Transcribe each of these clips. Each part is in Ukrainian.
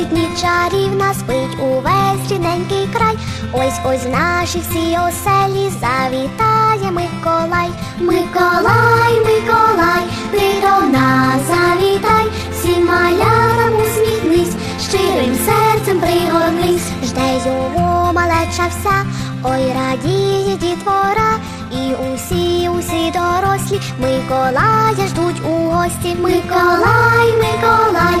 світить ніч чарівна, спить увесь рідненький край. Ось ось в наші всі оселі завітає Миколай. Миколай, Миколай, ти до нас завітай, всім малятам усміхнись, щирим серцем пригорнись, жде його малеча вся, ой радіє дітвора, і усі, усі дорослі Миколая ждуть у гості. Миколай, Миколай,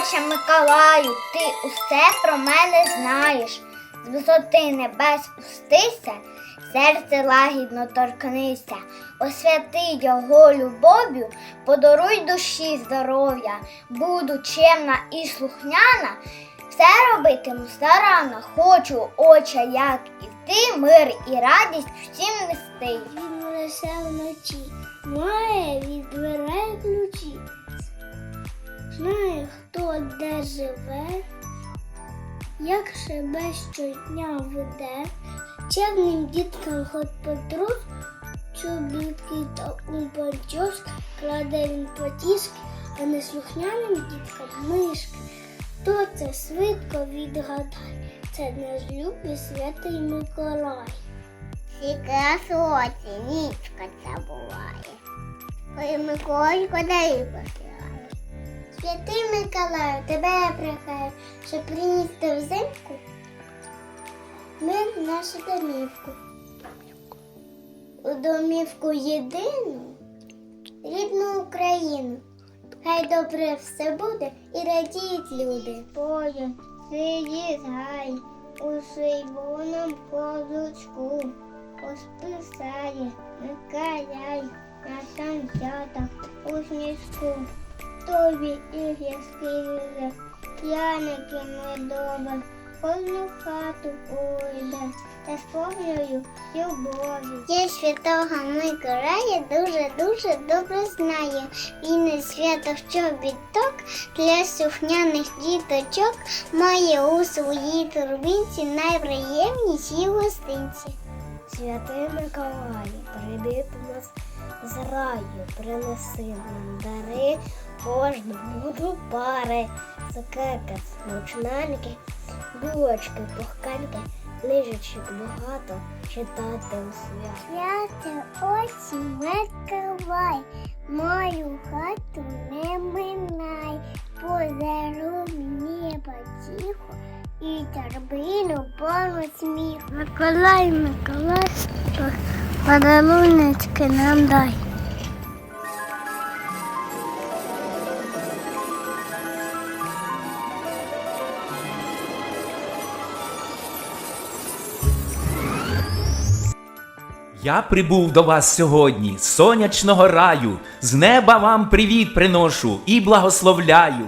Отче Миколаю, ти усе про мене знаєш. З висоти небес спустися, серце лагідно торкнися, освяти його любов'ю, подаруй душі здоров'я, буду чемна і слухняна, все робитиму старанно, хочу, оче, як і ти, мир і радість всім нести. Він лише вночі має від як себе щодня веде, чемним діткам хоч подрус, чобітки та умпанчос, кладе він потішки, а неслухняним діткам мишки. Хто це швидко відгадай, це наш любий святий Миколай. Всі красоті, нічка ця буває, Миколайко дари посилає. Святий Миколаю, тебе я прохаю, щоб приніс ти взимку мир в нашу домівку. У домівку єдину, рідну Україну. Хай добре все буде і радіють люди. Поля, сиї у сивоном козочку, посписає, Миколяй, на санчата у сніжку. Тобі і яскраві, п'яники медове, кожну хату уйде, та сповнюю любові. Я святого Миколая дуже-дуже добре знаю. Він і свято в чобіток для сухняних діточок має у своїй турбінці найприємніші гостинці. Святий Миколаю, прийди до нас з раю, принеси нам дари, кожну буду пари, цукерки, смачненькі, булочки, пухканьки, книжечок багато читати у свят. Свято очі Миколай, мою хату не минай, подаруй мені потіху і торбину повну сміху. Миколай, Миколай, подаруночки нам дай. Я прибув до вас сьогодні з сонячного раю, з неба вам привіт приношу і благословляю.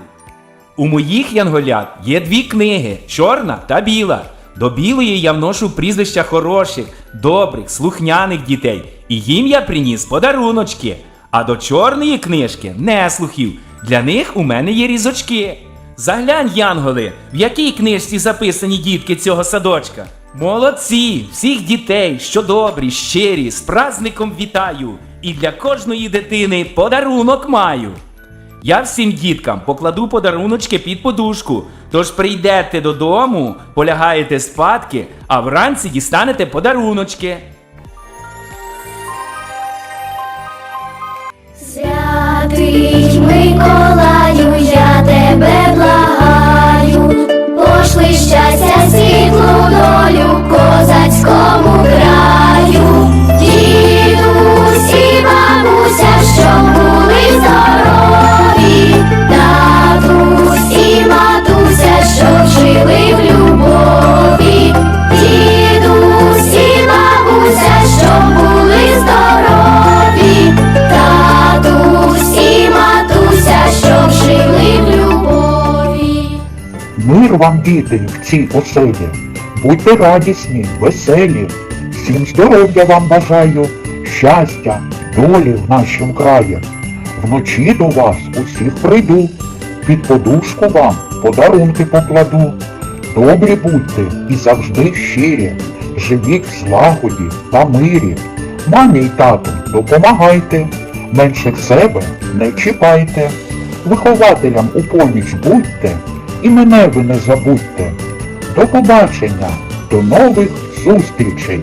У моїх янголят є дві книги чорна та біла. До білої я вношу прізвища хороших, добрих, слухняних дітей, і їм я приніс подаруночки. А до чорної книжки неслухів. Для них у мене є різочки. Заглянь, янголи, в якій книжці записані дітки цього садочка. Молодці! Всіх дітей, що добрі, щирі, з праздником вітаю! І для кожної дитини подарунок маю. Я всім діткам покладу подаруночки під подушку. Тож прийдете додому, полягаєте спадки, а вранці дістанете подаруночки. Святий Миколаю, я тебе благаю, пошли щастя, світлу долю Мир вам, діти, в цій оселі. Будьте радісні, веселі. Всім здоров'я вам бажаю, щастя, долі в нашому краї. Вночі до вас усіх прийду, під подушку вам подарунки покладу. Добрі будьте і завжди щирі, живіть в злагоді та мирі. Мамі й тату допомагайте, менших себе не чіпайте. Вихователям у поміч будьте і мене ви не забудьте. До побачення, до нових зустрічей!